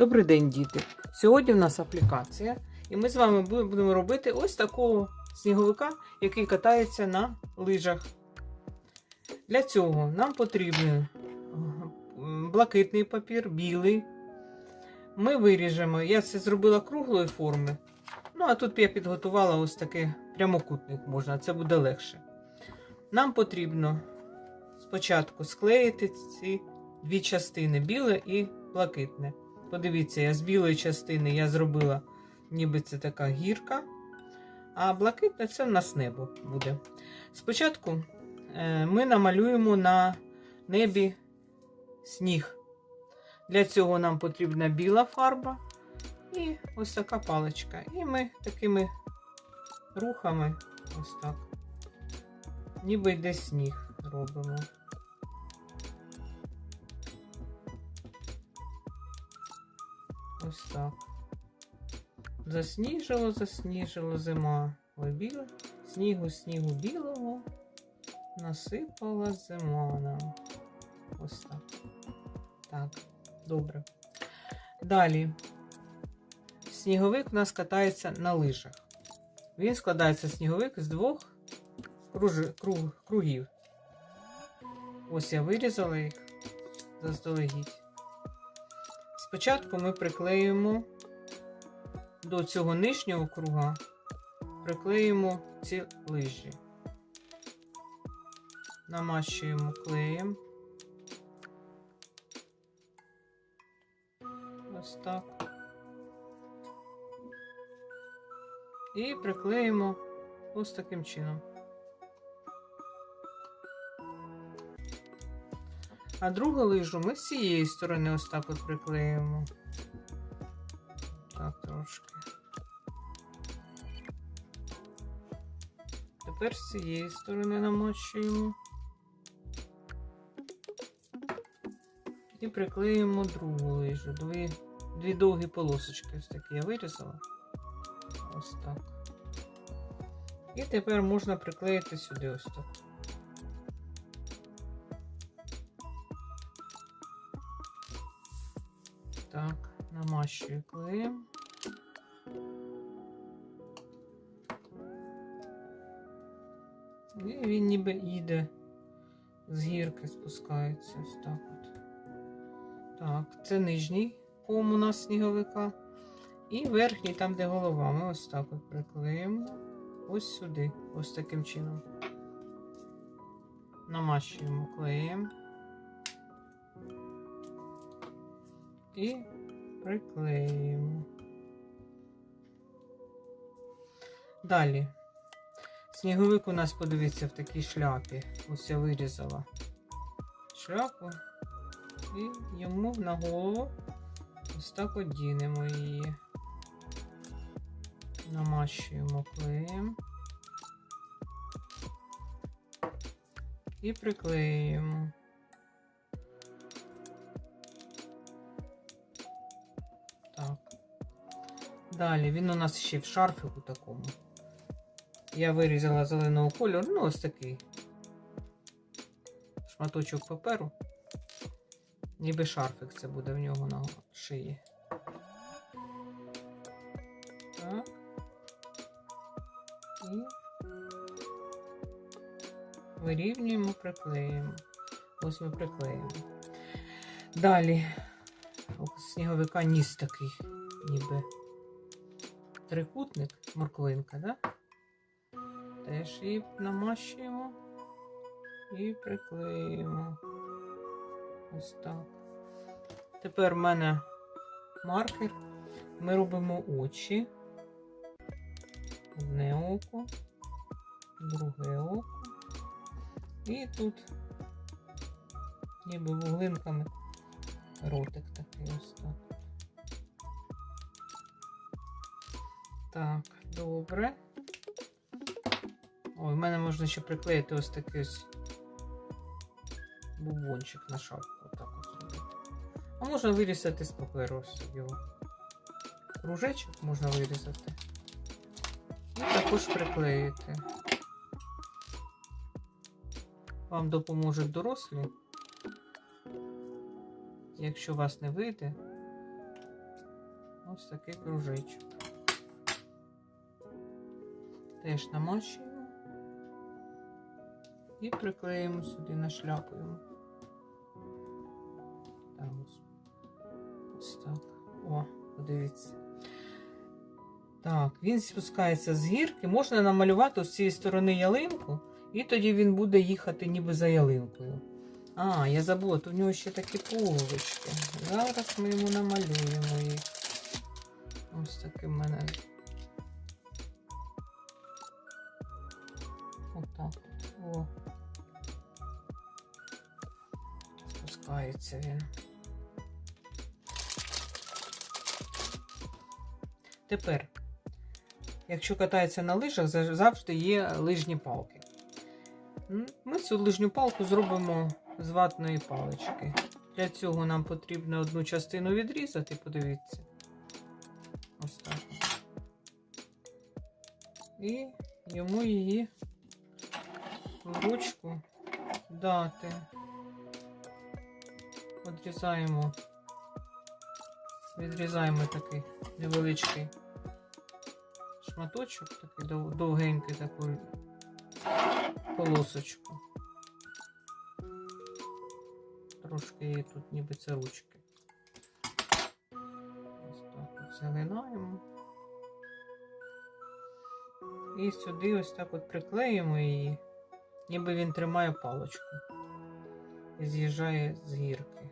Добрий день, діти! Сьогодні в нас аплікація, і ми з вами будемо робити ось такого сніговика, який катається на лижах. Для цього нам потрібен блакитний папір, білий. Ми виріжемо. Я це зробила круглої форми. Ну, а тут я підготувала ось такий прямокутник можна, це буде легше. Нам потрібно спочатку склеїти ці дві частини біле і блакитне. Подивіться, я з білої частини я зробила, ніби це така гірка, а блакитне це в нас небо буде. Спочатку е, ми намалюємо на небі сніг. Для цього нам потрібна біла фарба і ось така паличка. І ми такими рухами, ось так, ніби йде сніг робимо. Ось. Засніжило, засніжило зима. Ой, біле. Снігу, снігу білого. Насипала зима нам. Ось так. Так, добре. Далі. Сніговик у нас катається на лижах. Він складається сніговик з двох кружи, круг, кругів. Ось я вирізала їх заздалегідь. Спочатку ми приклеїмо до цього нижнього круга, приклеїмо ці лижі. Намащуємо клеєм. Ось так. І приклеїмо ось таким чином. А другу лижу ми з цієї сторони ось так от приклеїмо. Так, трошки. Тепер з цієї сторони намащуємо. І приклеїмо другу лижу. Дві, дві довгі полосочки ось такі я вирізала. Ось так. І тепер можна приклеїти сюди ось так. Намащую клеєм. І він ніби їде з гірки, спускається ось так от. Так, це нижній ком у нас сніговика. І верхній, там, де голова, ми ось так от приклеїмо ось сюди, ось таким чином. Намащуємо клеєм. І приклеїмо. Далі. Сніговик у нас, подивіться, в такій шляпі. Ось я вирізала шляпу. І йому на голову ось так одінемо її. Намащуємо клеєм. І приклеюємо. Далі він у нас ще в шарфику такому. Я вирізала зеленого кольору, ну ось такий шматочок паперу. Ніби шарфик це буде в нього на шиї. Так. І вирівнюємо, приклеїмо. Ось ми приклеїмо. Далі сніговика ніс такий, ніби трикутник, морквинка, да? Теж її намащуємо і приклеїмо. Ось так. Тепер в мене маркер. Ми робимо очі. Одне око, друге око. І тут ніби вуглинками ротик такий ось так. Так, добре. Ой, в мене можна ще приклеїти ось такий бубончик на шапку. Отак ось. А можна вирізати з паперу його. Кружечок можна вирізати. І також приклеїти. Вам допоможуть дорослі. Якщо у вас не вийде, ось такий кружечок. Теж намащуємо і приклеїмо сюди, нашляпуємо. Так, ось. так. О, подивіться. Так, він спускається з гірки. Можна намалювати з цієї сторони ялинку, і тоді він буде їхати ніби за ялинкою. А, я забула, тут у нього ще такі половички. Зараз ми йому намалюємо їх. Ось таке в мене. Спускається він. Тепер, якщо катається на лижах, завжди є лижні палки. Ми цю лижню палку зробимо з ватної палички. Для цього нам потрібно одну частину відрізати, подивіться. Ось так. І йому її в ручку дати. Відрізаємо. Відрізаємо такий невеличкий шматочок, такий дов- довгенький таку полосочку. Трошки її тут ніби це ручки. Ось так загинаємо. І сюди ось так от приклеїмо її, ніби він тримає паличку і з'їжджає з гірки.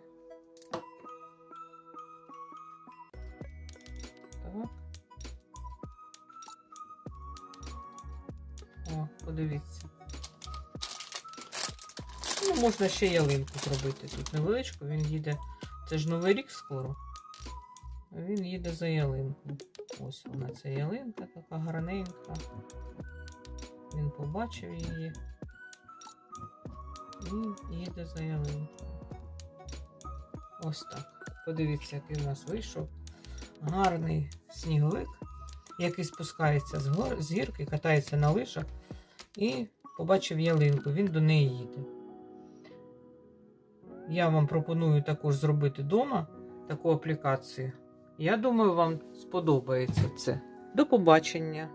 О, подивіться. Ну, можна ще ялинку зробити тут невеличку. Він їде. Це ж Новий рік скоро. Він їде за ялинку. Ось вона ця ялинка така гарненька. Він побачив її. І їде за ялинкою. Ось так. Подивіться, який у нас вийшов. Гарний сніговик, який спускається з, гор, з гірки, катається на лижах і побачив ялинку. Він до неї їде. Я вам пропоную також зробити вдома таку аплікацію. Я думаю, вам сподобається це. До побачення!